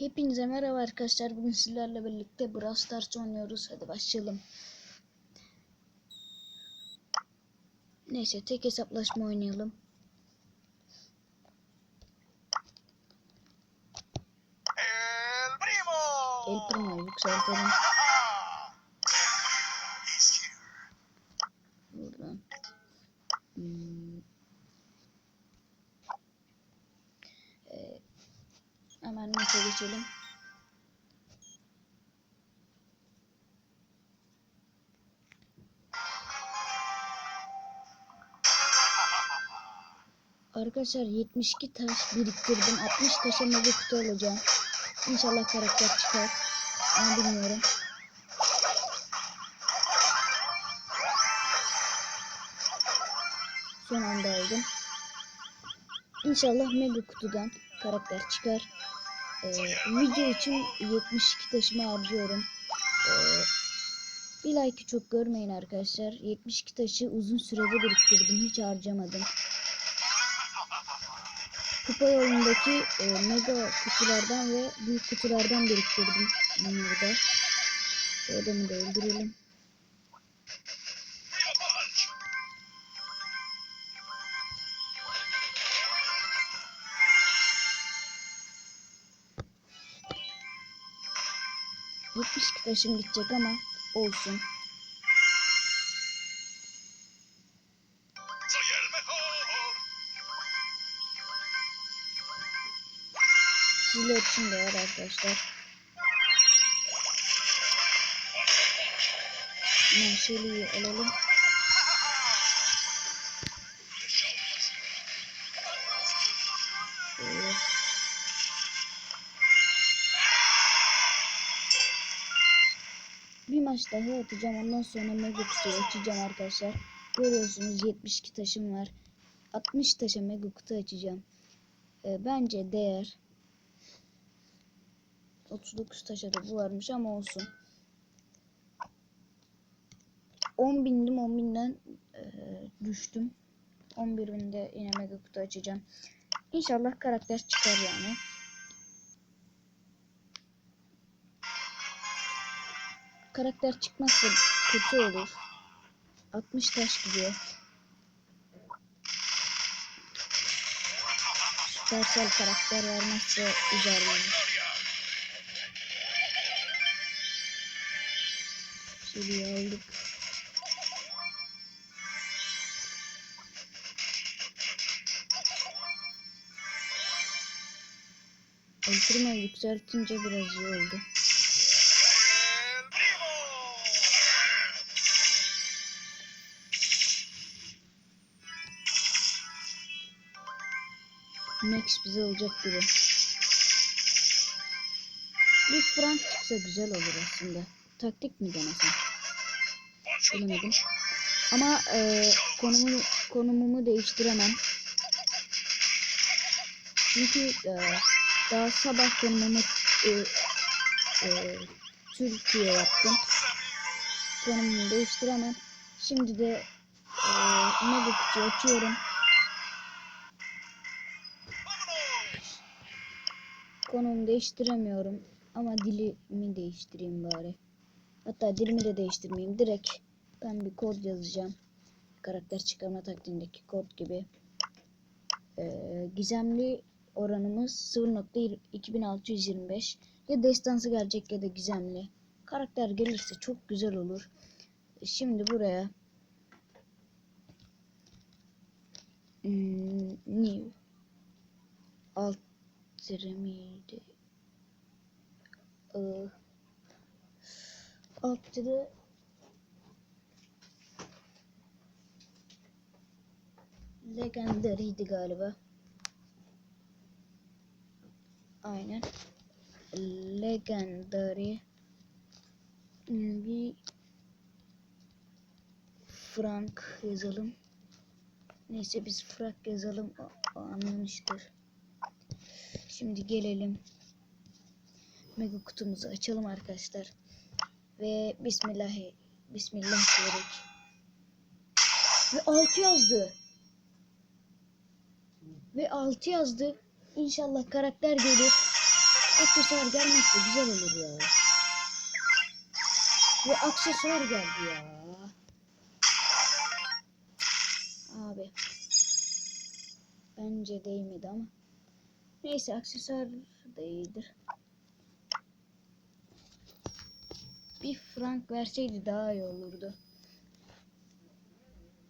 Hepinize merhaba arkadaşlar. Bugün sizlerle birlikte Brawl Stars oynuyoruz. Hadi başlayalım. Neyse tek hesaplaşma oynayalım. El primo. El Primo yükseltelim. Geçelim. Arkadaşlar 72 taş biriktirdim. 60 taşa mega kutu alacağım. İnşallah karakter çıkar. Ama bilmiyorum. Son anda aldım. İnşallah mega kutudan karakter çıkar. Ee, video için 72 taşımı harcıyorum. Ee, bir like'ı çok görmeyin arkadaşlar. 72 taşı uzun sürede biriktirdim. Hiç harcamadım. Kupa yolundaki e, mega kutulardan ve büyük kutulardan biriktirdim bunları da. Şu adamı da. Ee, 72 taşım gidecek ama olsun. Sizler için de var arkadaşlar. Shelly'yi alalım. Daha atacağım. Ondan sonra mega kutuyu açacağım arkadaşlar. Görüyorsunuz 72 taşım var. 60 taşa mega kutu açacağım. Ee, bence değer. 39 taşa da bu varmış ama olsun. 10 bindim 10 binden e, düştüm. 11 binde yine mega kutu açacağım. İnşallah karakter çıkar yani. Karakter çıkmazsa kötü olur. 60 taş gidiyor. Süpersel karakter vermezse üzer beni. Şurayı aldık. Ultra'yı yükseltince biraz iyi oldu. Max bize olacak gibi. Bir Frank çıksa güzel olur aslında. Taktik mi denesem? Bilemedim. Ama e, konumu, konumumu değiştiremem. Çünkü e, daha sabah konumumu e, e, Türkiye yaptım. Konumumu değiştiremem. Şimdi de e, kutu açıyorum. Konumu değiştiremiyorum. Ama dilimi değiştireyim bari. Hatta dilimi de değiştirmeyeyim. Direkt ben bir kod yazacağım. Karakter çıkarma taktiğindeki kod gibi. Ee, gizemli oranımız 0.2625 ya destansı gelecek ya da gizemli. Karakter gelirse çok güzel olur. Şimdi buraya hmm, new miydi? Ee, tire Legendary'di galiba. Aynen. Legendary bir Frank yazalım. Neyse biz Frank yazalım. O, o anlamıştır. Şimdi gelelim. Mega kutumuzu açalım arkadaşlar. Ve Bismillah Bismillah diyerek. Ve 6 yazdı. Ve 6 yazdı. İnşallah karakter gelir. aksesuar gelmezse güzel olur ya. Ve aksesuar geldi ya. Abi. Bence değmedi ama. Neyse aksesuar da iyidir. Bir frank verseydi daha iyi olurdu.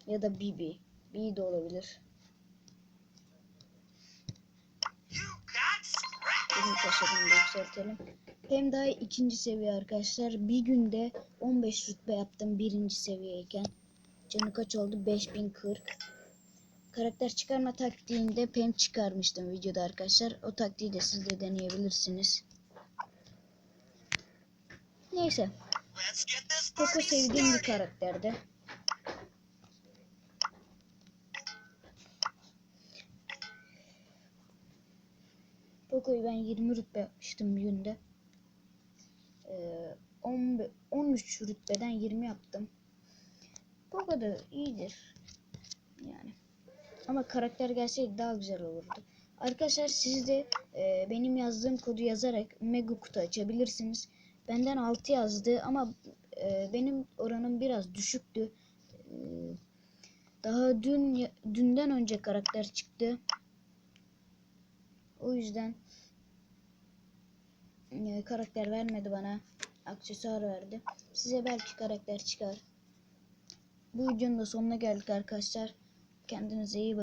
Ya da Bibi. Bibi de olabilir. Bizim taşlarını da yükseltelim. Hem daha ikinci seviye arkadaşlar. Bir günde 15 rütbe yaptım birinci seviyeyken. Canı kaç oldu? 5040. Karakter çıkarma taktiğinde pem çıkarmıştım videoda arkadaşlar. O taktiği de siz de deneyebilirsiniz. Neyse. Party sevdiğim bir karakterdi. Poco'yu ben 20 rütbe yapmıştım bir günde. Ee, 10 13 rütbeden 20 yaptım. Poco da iyidir. Yani. Ama karakter gelseydi daha güzel olurdu. Arkadaşlar siz de e, benim yazdığım kodu yazarak mega kutu açabilirsiniz. Benden 6 yazdı ama e, benim oranım biraz düşüktü. E, daha dün dünden önce karakter çıktı. O yüzden e, karakter vermedi bana. Aksesuar verdi. Size belki karakter çıkar. Bu videonun da sonuna geldik arkadaşlar. Kendinize iyi bakın.